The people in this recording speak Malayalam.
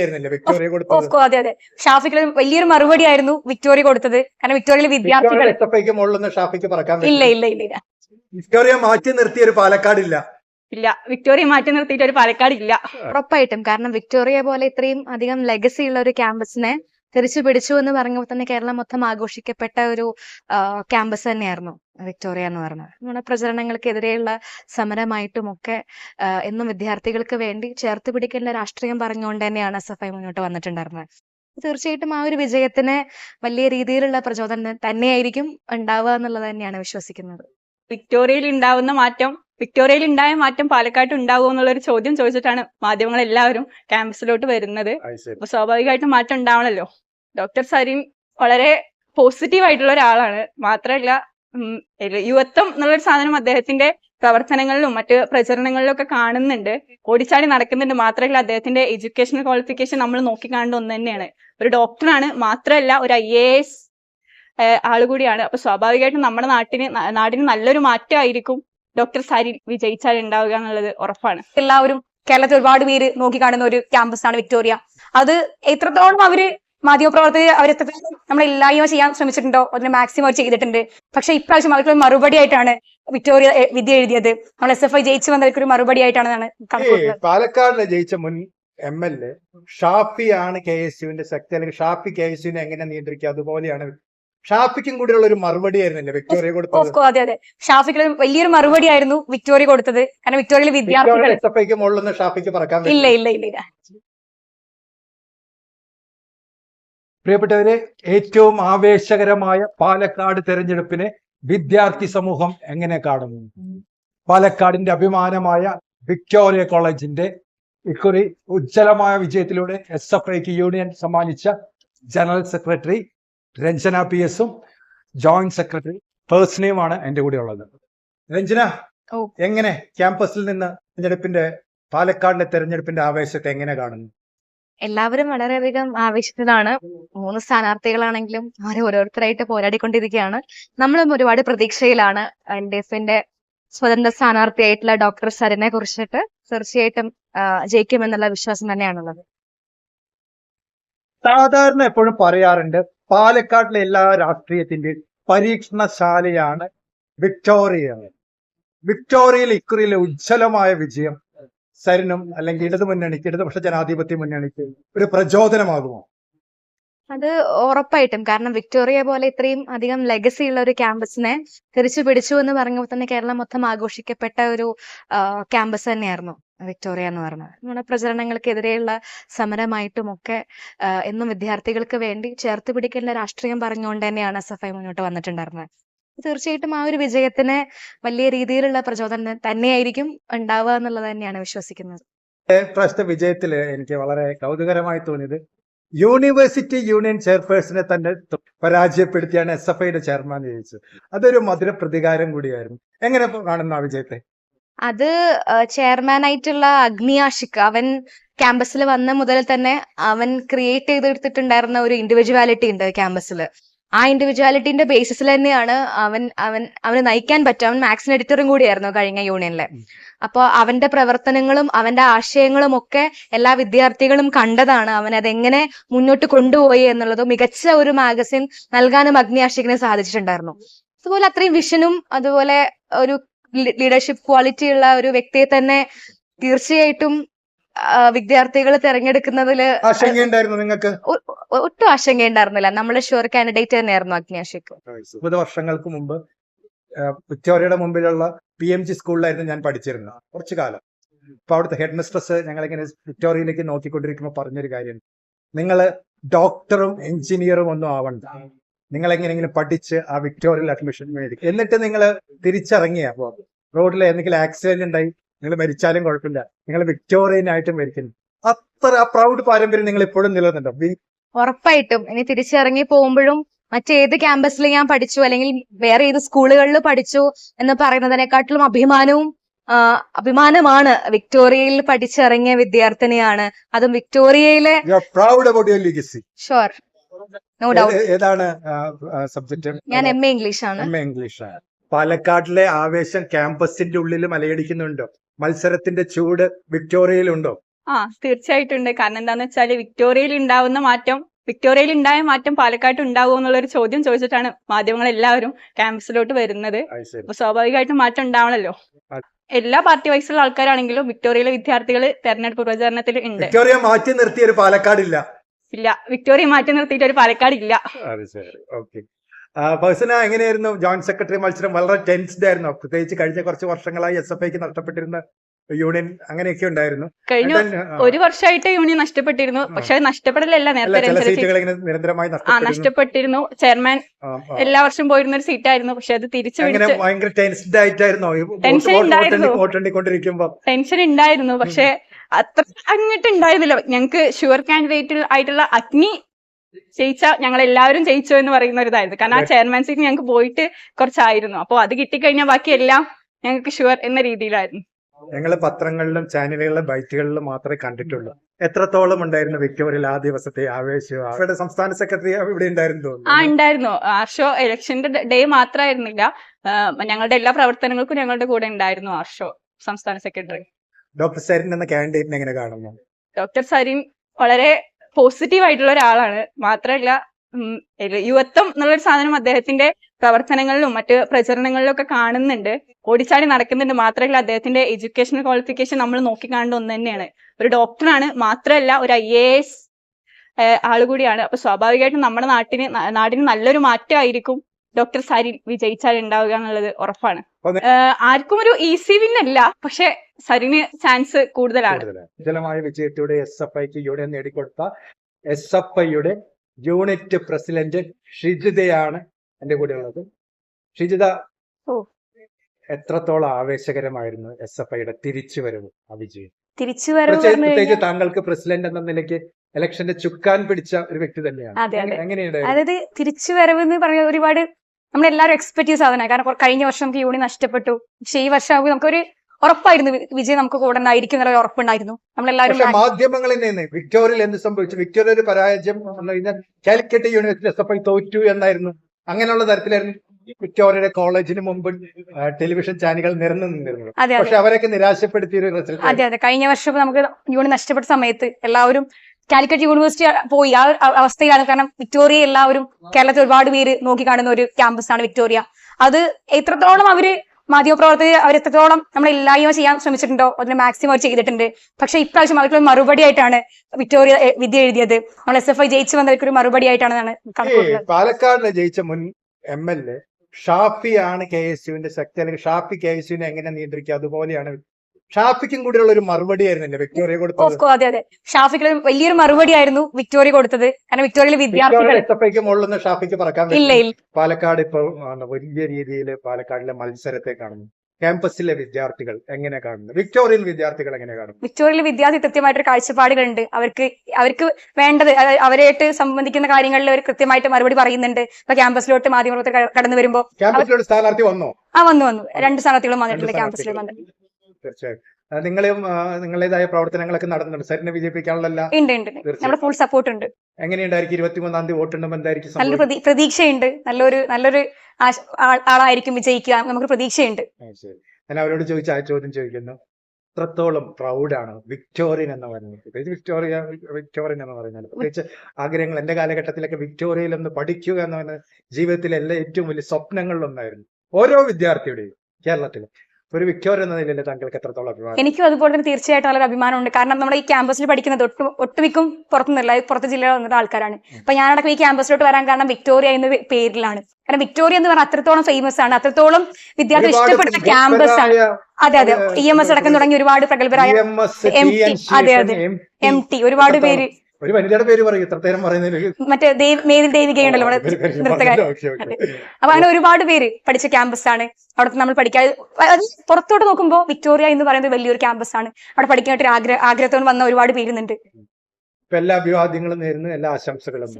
വിക്ടോറിയ കൊടുത്തത്? അതെ അതെ. ഷാഫിക്ക് വലിയൊരു മറുപടി ആയിരുന്നു വിക്ടോറിയ കൊടുത്തത്. കാരണം വിക്ടോറിയയിലെ വിദ്യാർത്ഥികൾ മുകളിലൊന്നും ഷാഫിക്ക് പറക്കാൻ ഇല്ല ഇല്ല ഇല്ല ഇല്ല. വിക്ടോറിയ മാറ്റി നിർത്തിയ ഒരു പാലക്കാടില്ല. ഇല്ല വിക്ടോറിയ മാറ്റി നിർത്തിയിട്ട് ഒരു പാലക്കാട് ഇല്ല ഉറപ്പായിട്ടും. കാരണം വിക്ടോറിയ പോലെ ഇത്രയും അധികം ലെഗസി ഉള്ള ഒരു ക്യാമ്പസിനെ തിരിച്ചു പിടിച്ചു എന്ന് പറഞ്ഞപ്പോൾ തന്നെ കേരളം മൊത്തം ആഘോഷിക്കപ്പെട്ട ഒരു ക്യാമ്പസ് തന്നെയായിരുന്നു വിക്ടോറിയ എന്ന് പറഞ്ഞത്. നമ്മുടെ പ്രചരണങ്ങൾക്കെതിരെയുള്ള സമരമായിട്ടും ഒക്കെ എന്നും വിദ്യാർത്ഥികൾക്ക് വേണ്ടി ചേർത്ത് പിടിക്കേണ്ട രാഷ്ട്രീയം പറഞ്ഞുകൊണ്ട് തന്നെയാണ് എസ് എഫ് ഐ മുന്നോട്ട് വന്നിട്ടുണ്ടായിരുന്നത്. തീർച്ചയായിട്ടും ആ ഒരു വിജയത്തിന് വലിയ രീതിയിലുള്ള പ്രചോദനം തന്നെയായിരിക്കും ഉണ്ടാവുക എന്നുള്ളത് തന്നെയാണ് വിശ്വസിക്കുന്നത്. വിക്ടോറിയയിൽ ഉണ്ടാവുന്ന മാറ്റം വിക്ടോറിയയിൽ ഉണ്ടായ മാറ്റം പാലക്കാട്ട് ഉണ്ടാവുമോ എന്നുള്ള ഒരു ചോദ്യം ചോദിച്ചിട്ടാണ് മാധ്യമങ്ങൾ എല്ലാവരും ക്യാമ്പസിലോട്ട് വരുന്നത്. അപ്പൊ സ്വാഭാവികമായിട്ടും മാറ്റം ഉണ്ടാവണല്ലോ. ഡോക്ടർ സരീം വളരെ പോസിറ്റീവ് ആയിട്ടുള്ള ഒരാളാണ്. മാത്രമല്ല ഒരു യുവത്വം എന്നുള്ളൊരു സാധനം അദ്ദേഹത്തിന്റെ പ്രവർത്തനങ്ങളിലും മറ്റ് പ്രചരണങ്ങളിലും ഒക്കെ കാണുന്നുണ്ട്. ഓടിച്ചാടി നടക്കുന്നുണ്ട്. മാത്രമല്ല അദ്ദേഹത്തിന്റെ എഡ്യൂക്കേഷണൽ ക്വാളിഫിക്കേഷൻ നമ്മൾ നോക്കിക്കാണേണ്ട ഒന്ന് തന്നെയാണ്. ഒരു ഡോക്ടറാണ് മാത്രമല്ല ഒരു ഐ എ എസ് ആളുകൂടിയാണ് അപ്പൊ സ്വാഭാവികമായിട്ടും നമ്മുടെ നാട്ടിന് നാടിന് നല്ലൊരു മാറ്റമായിരിക്കും ഡോക്ടർ സാരി വിജയിച്ചാൽ ഉണ്ടാവുക എന്നുള്ളത് ഉറപ്പാണ്. എല്ലാവരും കേരളത്തിൽ ഒരുപാട് പേര് നോക്കിക്കാണുന്ന ഒരു ക്യാമ്പസ് ആണ് വിക്ടോറിയ. അത് എത്രത്തോളം അവർ മാധ്യമപ്രവർത്തകർ അവരെത്രത്തോളം നമ്മൾ ഇല്ലായ്മ ചെയ്യാൻ ശ്രമിച്ചിട്ടുണ്ടോ? അതിന് മാക്സിമം അവർ ചെയ്തിട്ടുണ്ട്. പക്ഷെ ഇപ്രാവശ്യം അവർക്ക് ഒരു മറുപടി ആയിട്ടാണ് വിക്ടോറിയ വിദ്യ എഴുതിയത്. നമ്മൾ എസ് എഫ് ഐ ജയിച്ചു വന്നവർക്ക് ഒരു മറുപടി ആയിട്ടാണ് പാലക്കാടിനെ പാലക്കാടിലെ ജയിച്ച മുൻ എം എൽ എ ഷാഫി ആണ് കെ എസ് യുവിന്റെ ശക്തി. അല്ലെങ്കിൽ ഷാഫി കെ എസ് യുവിനെ എങ്ങനെ നിയന്ത്രിക്കുക? അതുപോലെയാണ് ഷാഫിക്കും കൂടിയുള്ള ഒരു മറുപടി ആയിരുന്നില്ല വിക്ടോറിയ കൊടുത്തത്? അതെ അതെ. ഷാഫിക്ക് വലിയൊരു മറുപടി ആയിരുന്നു വിക്ടോറിയ കൊടുത്തത്. കാരണം വിക്ടോറിയയിലെ വിദ്യാർത്ഥികൾ ഷാഫിക്ക് പറക്കാൻ ഇല്ല ഇല്ല ഇല്ല. പ്രിയപ്പെട്ടവരെ ഏറ്റവും ആവേശകരമായ പാലക്കാട് തെരഞ്ഞെടുപ്പിനെ വിദ്യാർത്ഥി സമൂഹം എങ്ങനെ കാണുന്നു? പാലക്കാടിന്റെ അഭിമാനമായ വിക്ടോറിയ കോളേജിന്റെ ഇക്കുറി ഉജ്ജ്വലമായ വിജയത്തിലൂടെ എസ് എഫ് ഐക്ക് യൂണിയൻ സമ്മാനിച്ച ജനറൽ സെക്രട്ടറി രഞ്ജന പി എസും ജോയിന്റ് സെക്രട്ടറി പേഴ്സണയുമാണ് എന്റെ കൂടെ ഉള്ളത്. രഞ്ജന. എങ്ങനെ ക്യാമ്പസിൽ നിന്ന് തെരഞ്ഞെടുപ്പിന്റെ പാലക്കാടിന്റെ തെരഞ്ഞെടുപ്പിന്റെ ആവേശത്തെ എങ്ങനെ കാണുന്നു? എല്ലാവരും വളരെയധികം ആവേശത്തിലാണ്. മൂന്ന് സ്ഥാനാർത്ഥികളാണെങ്കിലും അവർ ഓരോരുത്തരായിട്ട് പോരാടിക്കൊണ്ടിരിക്കുകയാണ്. നമ്മളും ഒരുപാട് പ്രതീക്ഷയിലാണ് എൽ ഡി എഫിന്റെ സ്വതന്ത്ര സ്ഥാനാർത്ഥിയായിട്ടുള്ള ഡോക്ടർ സരനെ കുറിച്ചിട്ട് തീർച്ചയായിട്ടും ജയിക്കുമെന്നുള്ള വിശ്വാസം തന്നെയാണുള്ളത്. സാധാരണ എപ്പോഴും പറയാറുണ്ട് പാലക്കാട്ടിലെ എല്ലാ രാഷ്ട്രീയത്തിന്റെ പരീക്ഷണശാലയാണ് വിക്ടോറിയ. വിക്ടോറിയയിൽ ഇക്കുറിയിലെ ഉജ്ജ്വലമായ വിജയം സരിനും അല്ലെങ്കിൽ ഇടതു മുന്നണിക്ക് ഇടതുപക്ഷ ജനാധിപത്യ മുന്നണിക്ക് ഒരു പ്രചോദനമാകുമോ? അത് ഉറപ്പായിട്ടും. കാരണം വിക്ടോറിയ പോലെ ഇത്രയും അധികം ലെഗസി ഉള്ള ഒരു ക്യാമ്പസിനെ തിരിച്ചു പിടിച്ചു എന്ന് പറഞ്ഞപ്പോൾ തന്നെ കേരളം മൊത്തം ആഘോഷിക്കപ്പെട്ട ഒരു ക്യാമ്പസ് തന്നെയായിരുന്നു വിക്ടോറിയ എന്ന് പറഞ്ഞത്. നമ്മുടെ പ്രചരണങ്ങൾക്കെതിരെയുള്ള സമരമായിട്ടും ഒക്കെ എന്നും വിദ്യാർത്ഥികൾക്ക് വേണ്ടി ചേർത്ത് പിടിക്കേണ്ട രാഷ്ട്രീയം പറഞ്ഞുകൊണ്ട് തന്നെയാണ് എസ് എഫ് ഐ മുന്നോട്ട് വന്നിട്ടുണ്ടായിരുന്നത്. തീർച്ചയായിട്ടും ആ ഒരു വിജയത്തിന് വലിയ രീതിയിലുള്ള പ്രചോദനം തന്നെയായിരിക്കും ഉണ്ടാവുക എന്നുള്ളത് തന്നെയാണ് വിശ്വസിക്കുന്നത്. പ്രാവശ്യത്തെ വിജയത്തിൽ എനിക്ക് വളരെ കൗതുകരമായി തോന്നിയത്. യൂണിവേഴ്സിറ്റി യൂണിയൻ ചെയർപേഴ്സണെ തന്നെ പരാജയപ്പെടുത്തിയാണ് എസ് എഫ് ഐയുടെ ചെയർമാൻ ജയിച്ചത് അതൊരു മധുര പ്രതികാരം കൂടിയായിരുന്നു. എങ്ങനെ കാണുന്നു ആ വിജയത്തെ? അത് ചെയർമാൻ ആയിട്ടുള്ള അഗ്നി ആഷിഖ് അവൻ ക്യാമ്പസിൽ വന്ന മുതൽ തന്നെ അവൻ ക്രിയേറ്റ് ചെയ്തെടുത്തിട്ടുണ്ടായിരുന്ന ഒരു ഇൻഡിവിജ്വാലിറ്റി ഉണ്ട് ക്യാമ്പസിൽ ആ ഇൻഡിവിജ്വാലിറ്റിന്റെ ബേസിസിൽ തന്നെയാണ് അവൻ അവൻ അവന് നയിക്കാൻ പറ്റും അവൻ മാക്സിൻ എഡിറ്ററും കൂടിയായിരുന്നു കഴിഞ്ഞ യൂണിയനിലെ അപ്പോൾ അവന്റെ പ്രവർത്തനങ്ങളും അവന്റെ ആശയങ്ങളും ഒക്കെ എല്ലാ വിദ്യാർത്ഥികളും കണ്ടതാണ് അവൻ അതെങ്ങനെ മുന്നോട്ട് കൊണ്ടുപോയി എന്നുള്ളത്. മികച്ച ഒരു മാഗസിൻ നൽകാനും അഗ്നി ആഷിഖിന് സാധിച്ചിട്ടുണ്ടായിരുന്നു. അതുപോലെ അത്രയും വിഷനും അതുപോലെ ഒരു ലീഡർഷിപ്പ് ക്വാളിറ്റി ഉള്ള ഒരു വ്യക്തിയെ തന്നെ തീർച്ചയായിട്ടും വിദ്യാർത്ഥികൾ തെരഞ്ഞെടുക്കുന്നതിൽ നിങ്ങൾക്ക്? ഒട്ടും ആശങ്ക ഉണ്ടായിരുന്നില്ല നമ്മളെ ഷുവർ കാൻഡിഡേറ്റ് തന്നെയായിരുന്നു അഗ്നിയാഷിക്ക് മുപ്പത് വർഷങ്ങൾക്ക് മുമ്പ് വിക്ടോറിയയുടെ മുമ്പിലുള്ള പി എം ജി സ്കൂളിലായിരുന്നു ഞാൻ പഠിച്ചിരുന്നത്. കുറച്ചു കാലം. അപ്പൊ അവിടുത്തെ ഹെഡ് മിസ്ട്രസ് ഞങ്ങളിങ്ങനെ വിക്ടോറിയയിലേക്ക് നോക്കിക്കൊണ്ടിരിക്കുമ്പോൾ പറഞ്ഞൊരു കാര്യം. നിങ്ങൾ ഡോക്ടറും എഞ്ചിനീയറും ഒന്നും ആവണ്ട. നിങ്ങൾ എങ്ങനെയെങ്കിലും പഠിച്ച് ആ വിക്ടോറിയൽ അഡ്മിഷൻ മേടിക്കും. എന്നിട്ട് നിങ്ങൾ തിരിച്ചിറങ്ങിയ. അപ്പോൾ റോഡിൽ എന്തെങ്കിലും ആക്സിഡന്റ് ഉണ്ടായി നിങ്ങൾ മരിച്ചാലും കുഴപ്പമില്ല. നിങ്ങൾ വിക്ടോറിയനായിട്ട് മരിക്കുന്നു. അത്ര ആ പ്രൗഡ് പാരമ്പര്യം നിങ്ങൾ ഇപ്പോഴും നിലനിന്നുണ്ടോ ഉറപ്പായിട്ടും ഇനി തിരിച്ചിറങ്ങി പോകുമ്പോഴും മറ്റേത് ക്യാമ്പസിൽ ഞാൻ പഠിച്ചു അല്ലെങ്കിൽ വേറെ ഏത് സ്കൂളുകളിൽ പഠിച്ചു എന്ന് പറയുന്നതിനെക്കാട്ടിലും അഭിമാനവും അഭിമാനമാണ് വിക്ടോറിയയിൽ പഠിച്ചിറങ്ങിയ വിദ്യാർത്ഥിനിയാണ്. അതും വിക്ടോറിയയിലെ ഷുവർ നോ ഡൗട്ട് ഏതാണ് സബ്ജക്റ്റ് ഞാൻ എം എ ഇംഗ്ലീഷ് ആണ്. എം എ ഇംഗ്ലീഷ് പാലക്കാട്ടിലെ ആവേശം ക്യാമ്പസിന്റെ ഉള്ളിൽ മലയടിക്കുന്നുണ്ടോ? മത്സരത്തിന്റെ ചൂട് വിക്ടോറിയയിലുണ്ടോ? ആ തീർച്ചയായിട്ടുണ്ട് കാരണം എന്താന്ന് വെച്ചാൽ വിക്ടോറിയയിൽ ഉണ്ടാവുന്ന മാറ്റം വിക്ടോറിയയിൽ ഉണ്ടായ മാറ്റം പാലക്കാട്ട് ഉണ്ടാവുമോ എന്നുള്ള ഒരു ചോദ്യം ചോദിച്ചിട്ടാണ് മാധ്യമങ്ങൾ എല്ലാവരും ക്യാമ്പസിലോട്ട് വരുന്നത്. സ്വാഭാവികമായിട്ടും മാറ്റം ഉണ്ടാവണല്ലോ. എല്ലാ പാർട്ടി വൈസുള്ള ആൾക്കാരാണെങ്കിലും വിക്ടോറിയയിലെ വിദ്യാർത്ഥികൾ തെരഞ്ഞെടുപ്പ് പ്രചാരണത്തിൽ ഉണ്ട്. വിക്ടോറിയ മാറ്റി നിർത്തിയ ഒരു പാലക്കാടില്ല. ഇല്ല വിക്ടോറിയ മാറ്റി നിർത്തിയിട്ട് ഒരു പാലക്കാട് ഇല്ല അത് ശരി. ഓക്കെ. പേഴ്സണ എങ്ങനെയായിരുന്നു? ജോയിന്റ് സെക്രട്ടറി മത്സരം? വളരെ ടെൻസ്ഡ് ആയിരുന്നു. പ്രത്യേകിച്ച് കഴിഞ്ഞ കുറച്ച് വർഷങ്ങളായി എസ് എഫ് ഐക്ക് നഷ്ടപ്പെട്ടിരുന്ന യൂണിയൻ അങ്ങനെയൊക്കെ ഉണ്ടായിരുന്നു. കഴിഞ്ഞ ഒരു വർഷമായിട്ട് യൂണിയൻ നഷ്ടപ്പെട്ടിരുന്നു. പക്ഷെ നഷ്ടപ്പെടലല്ല നേരത്തെ നിരന്തരമായി ആ നഷ്ടപ്പെട്ടിരുന്നു. ചെയർമാൻ. എല്ലാ വർഷവും പോയിരുന്ന ഒരു സീറ്റായിരുന്നു. പക്ഷെ അത് തിരിച്ചു ഭയങ്കര ആയിട്ടായിരുന്നോ. വോട്ട് Tension ഉണ്ടായിരുന്നു. ടെൻഷൻ ഉണ്ടായിരുന്നു. പക്ഷെ അത്ര അങ്ങോട്ട് ഉണ്ടായിരുന്നില്ല. ഞങ്ങൾക്ക് ഷുവർ കാൻഡിഡേറ്റ് ആയിട്ടുള്ള അഗ്നി ജയിച്ച ഞങ്ങൾ എല്ലാവരും ജയിച്ചു എന്ന് പറയുന്ന ഒരു ഇതായിരുന്നു. കാരണം ആ ചെയർമാൻ സീറ്റ് ഞങ്ങൾക്ക് പോയിട്ട് കുറച്ചായിരുന്നു. അപ്പോൾ അത് കിട്ടിക്കഴിഞ്ഞാൽ ബാക്കി എല്ലാം ഞങ്ങൾക്ക് ഷുവർ എന്ന രീതിയിലായിരുന്നു. ഞങ്ങൾ പത്രങ്ങളിലും ചാനലുകളിലും ബൈറ്റുകളിലും മാത്രമേ കണ്ടിട്ടുള്ളൂ. എത്രത്തോളം ഉണ്ടായിരുന്നു വിക്ടോറിയയിൽ ആ ദിവസത്തെ ആവേശം? അവരുടെ സംസ്ഥാന സെക്രട്ടറി ഇവിടെ ഉണ്ടായിരുന്നു ആ ഉണ്ടായിരുന്നു. ആർഷോ ഇലക്ഷന്റെ ഡേ മാത്രമായിരുന്നില്ല. ഞങ്ങളുടെ എല്ലാ പ്രവർത്തനങ്ങൾക്കും ഞങ്ങളുടെ കൂടെ ഉണ്ടായിരുന്നു ആർഷോ സംസ്ഥാന സെക്രട്ടറി. ഡോക്ടർ സരിൻ എന്ന കാൻഡിഡേറ്റിനെ എങ്ങനെ കാണുന്നു? ഡോക്ടർ സരിൻ വളരെ പോസിറ്റീവ് ആയിട്ടുള്ള ഒരാളാണ്. മാത്രമല്ല യുവത്വം എന്നുള്ളൊരു സാധനം അദ്ദേഹത്തിന്റെ പ്രവർത്തനങ്ങളിലും മറ്റ് പ്രചരണങ്ങളിലും ഒക്കെ കാണുന്നുണ്ട്. ഓടിച്ചാടി നടക്കുന്നുണ്ട് മാത്രമല്ല അദ്ദേഹത്തിന്റെ എഡ്യൂക്കേഷണൽ ക്വാളിഫിക്കേഷൻ നമ്മൾ നോക്കിക്കാണേണ്ട ഒന്ന് തന്നെയാണ്. ഒരു ഡോക്ടറാണ് മാത്രമല്ല ഒരു ഐ എ എസ് ആളുകൂടിയാണ് അപ്പൊ സ്വാഭാവികമായിട്ടും നമ്മുടെ നാട്ടിന് നാടിന് നല്ലൊരു മാറ്റമായിരിക്കും ഡോക്ടർ സരി വിജയിച്ചാൽ ഉണ്ടാവുക എന്നുള്ളത് ഉറപ്പാണ്. ആർക്കും ഒരു ഈസി വിൻ അല്ല പക്ഷെ സരിന് ചാൻസ് കൂടുതലാണ്. വിജയമായ വിജയത്തോടെ എസ് എഫ് ഐക്ക് യൂണിയൻ നേടിക്കൊടുത്ത എസ് എഫ് ഐയുടെ യൂണിറ്റ് പ്രസിഡന്റ് ഷിജിതയാണ് എന്റെ കൂടെ ഉള്ളത് ഷിജിത എത്രത്തോളം ആവേശകരമായിരുന്നു എസ് എഫ് ഐയുടെ തിരിച്ചുവരവ് ആ വിജയം? തിരിച്ചുവരവ് താങ്കൾക്ക് പ്രസിഡന്റ് എന്ന നിലയ്ക്ക് ഇലക്ഷന്റെ ചുക്കാൻ പിടിച്ച ഒരു വ്യക്തി തന്നെയാണ്. അതെ. അതായത് തിരിച്ചുവരവ് എന്ന് പറഞ്ഞ ഒരുപാട് നമ്മളെല്ലാവരും എക്സ്പെക്ട് ചെയ്ത സാധനമാണ് കാരണം കഴിഞ്ഞ വർഷം നമുക്ക് യൂണി നഷ്ടപ്പെട്ടു. പക്ഷേ ഈ വർഷം ആകുമ്പോൾ നമുക്കൊരു ഉറപ്പായിരുന്നു വിജയം നമുക്ക് കൂടെ ഉണ്ടായിരിക്കും എന്നുള്ള ഉറപ്പുണ്ടായിരുന്നു. നമ്മളെല്ലാവരും മാധ്യമങ്ങളിൽ നിന്ന് വിക്ടോറിയയിൽ എന്ത് സംഭവിച്ചു? വിക്ടോറിയ ഒരു പരാജയം കഴിഞ്ഞാൽ Calicut university S F I തോറ്റു എന്നായിരുന്നു. അങ്ങനെയുള്ള തരത്തിലായിരുന്നു വിക്ടോറിയയുടെ കോളേജിന് മുമ്പ് ടെലിവിഷൻ ചാനലുകൾ നിരന്നു അതെ പക്ഷെ അവരൊക്കെ നിരാശപ്പെടുത്തിയ ഒരു റിസൾട്ട് അതെ അതെ. കഴിഞ്ഞ വർഷം നമുക്ക് യൂണി നഷ്ടപ്പെട്ട സമയത്ത് എല്ലാവരും കാലിക്കറ്റ് യൂണിവേഴ്സിറ്റി പോയി. ആ അവസ്ഥയിലാണ്. കാരണം വിക്ടോറിയ എല്ലാവരും കേരളത്തിൽ ഒരുപാട് പേര് നോക്കിക്കാണുന്ന ഒരു ക്യാമ്പസ് ആണ് വിക്ടോറിയ. അത് എത്രത്തോളം അവർ മാധ്യമപ്രവർത്തകർ അവർ എത്രത്തോളം നമ്മൾ ഇല്ലായ്മ ചെയ്യാൻ ശ്രമിച്ചിട്ടുണ്ടോ അതിന് മാക്സിമം അവർ ചെയ്തിട്ടുണ്ട്. പക്ഷെ ഇപ്രാവശ്യം അവർക്കൊരു മറുപടി ആയിട്ടാണ് വിക്ടോറിയ വിദ്യ എഴുതിയത്. നമ്മൾ എസ് എഫ് ഐ ജയിച്ചു വന്നവർക്ക് ഒരു മറുപടി ആയിട്ടാണ് പാലക്കാടിലെ ജയിച്ച മുൻ എം എൽ എ ഷാഫിയാണ് കെ എസ് യുവിന്റെ ശക്തി. അല്ലെങ്കിൽ ഷാഫി കെ എസ് യുവിനെ എങ്ങനെ നിയന്ത്രിക്കുക? അതുപോലെയാണ് ഷാഫിക്കും കൂടിയുള്ള ഒരു മറുപടി ആയിരുന്നു വിക്ടോറിയ കൊടുത്തത്. അതെ അതെ. ഷാഫിക്ക് വലിയൊരു മറുപടി ആയിരുന്നു വിക്ടോറിയ കൊടുത്തത്. കാരണം വിക്ടോറിയയിലെ വിദ്യാർത്ഥികൾ മുകളിൽ ഷാഫിക്ക് പറക്കാൻ ഇല്ല പാലക്കാട് ഇപ്പൊ വലിയ രീതിയിൽ പാലക്കാടിലെ മത്സരത്തെ കാണുന്നു. ക്യാമ്പസിലെ വിദ്യാർത്ഥികൾ എങ്ങനെ കാണുന്നു? വിക്ടോറിയൻ വിദ്യാർത്ഥികൾ എങ്ങനെ കാണുന്നു? വിക്ടോറിയയിലെ വിദ്യാർത്ഥി കൃത്യമായിട്ടൊരു കാഴ്ചപ്പാടുകളുണ്ട്. അവർക്ക് അവർക്ക് വേണ്ടത് അവരായിട്ട് സംബന്ധിക്കുന്ന കാര്യങ്ങളിൽ അവർ കൃത്യമായിട്ട് മറുപടി പറയുന്നുണ്ട്. ഇപ്പൊ ക്യാമ്പസിലോട്ട് മാധ്യമപ്രവർത്തകർ കടന്നു വരുമ്പോ ക്യാമ്പസിലോട്ട് സ്ഥാനാർത്ഥി വന്നോ? ആ വന്നു വന്നു. രണ്ട് സ്ഥാനാർത്ഥികളും വന്നിട്ടുണ്ട് ക്യാമ്പസിൽ വന്നിട്ടുണ്ട്. തീർച്ചയായും. നിങ്ങളെയും നിങ്ങളുടേതായ പ്രവർത്തനങ്ങളൊക്കെ നടന്നുണ്ട് സരിനെ വിജയിപ്പിക്കാനുള്ള എല്ലാ ഉണ്ട് ഉണ്ട്. ഉണ്ട്. നമ്മുടെ ഫുൾ സപ്പോർട്ട് ഉണ്ട്. എങ്ങനെയുണ്ടായിരിക്കും ഇരുപത്തിമൂന്നാം തീയതി വോട്ടുണ്ടുമ്പോൾ എന്തായിരിക്കും നല്ലൊരു പ്രതീക്ഷയുണ്ട്. നല്ലൊരു നല്ലൊരു ആളായിരിക്കും വിജയിക്കുക. നമുക്ക് പ്രതീക്ഷയുണ്ട്. ഞാൻ അവരോട് ചോദിച്ച ആ ചോദ്യം ചോദിക്കുന്നു. എത്രത്തോളം പ്രൗഡാണ് വിക്ടോറിയൻ എന്ന് പറയുന്നത്? പ്രത്യേകിച്ച് വിക്ടോറിയ വിക്ടോറിയൻ എന്ന് പറഞ്ഞാൽ പ്രത്യേകിച്ച് ആഗ്രഹങ്ങൾ. എന്റെ കാലഘട്ടത്തിലൊക്കെ വിക്ടോറിയയിൽ ഒന്ന് പഠിക്കുക എന്ന് പറയുന്നത് ജീവിതത്തിലെ എല്ലാ ഏറ്റവും വലിയ സ്വപ്നങ്ങളിലൊന്നായിരുന്നു. ഓരോ വിദ്യാർത്ഥിയുടെയും കേരളത്തിൽ ഒരു വിക്ടോറിയ എന്ന നിലയിൽ താങ്കൾക്ക് എത്രത്തോളം അഭിമാനം? എനിക്കും അതുപോലെ തന്നെ തീർച്ചയായിട്ടും വളരെ അഭിമാനമുണ്ട് കാരണം നമ്മുടെ ഈ ക്യാമ്പസിൽ പഠിക്കുന്നത് ഒട്ടും ഒട്ടുമിക്കും പുറത്തുനിന്നല്ല പുറത്ത് ജില്ലയിൽ വന്നിട്ട് ആൾക്കാരാണ്. അപ്പൊ ഞാനടക്കം ഈ ക്യാമ്പസിലോട്ട് വരാൻ കാരണം വിക്ടോറിയ എന്ന പേരിലാണ്. കാരണം വിക്ടോറിയ എന്ന് പറഞ്ഞാൽ അത്രത്തോളം ഫേമസ് ആണ്. അത്രത്തോളം വിദ്യാർത്ഥി ഇഷ്ടപ്പെടുന്ന ക്യാമ്പസ് ആണ്. അതെ അതെ. ഇ എം എസ് അടക്കം തുടങ്ങി ഒരുപാട് പ്രഗത്ഭരായ എം ടി, അതെ, അതെ. എം ടി ഒരുപാട് പേര് ഒരു വനിതയുടെ പേര് പറയും ഇത്ര നേരം പറയുന്നതിൽ മറ്റേ മേതിൽ ദേവികയുണ്ടല്ലോ നമ്മുടെ നൃത്തകാരി. അപ്പൊ അങ്ങനെ ഒരുപാട് പേര് പഠിച്ച ക്യാമ്പസ് ആണ് അവിടെ നമ്മൾ പഠിക്കാൻ പുറത്തോട്ട് നോക്കുമ്പോൾ വിക്ടോറിയ എന്ന് പറയുന്നത് വലിയൊരു ക്യാമ്പസ് ആണ് അവിടെ പഠിക്കാനായിട്ട് ആഗ്രഹ ആഗ്രഹത്തോട് വന്ന ഒരുപാട് പേരുന്നുണ്ട്. എല്ലാ അഭിവാദ്യങ്ങളും നേരുന്നു എല്ലാ ആശംസകളും.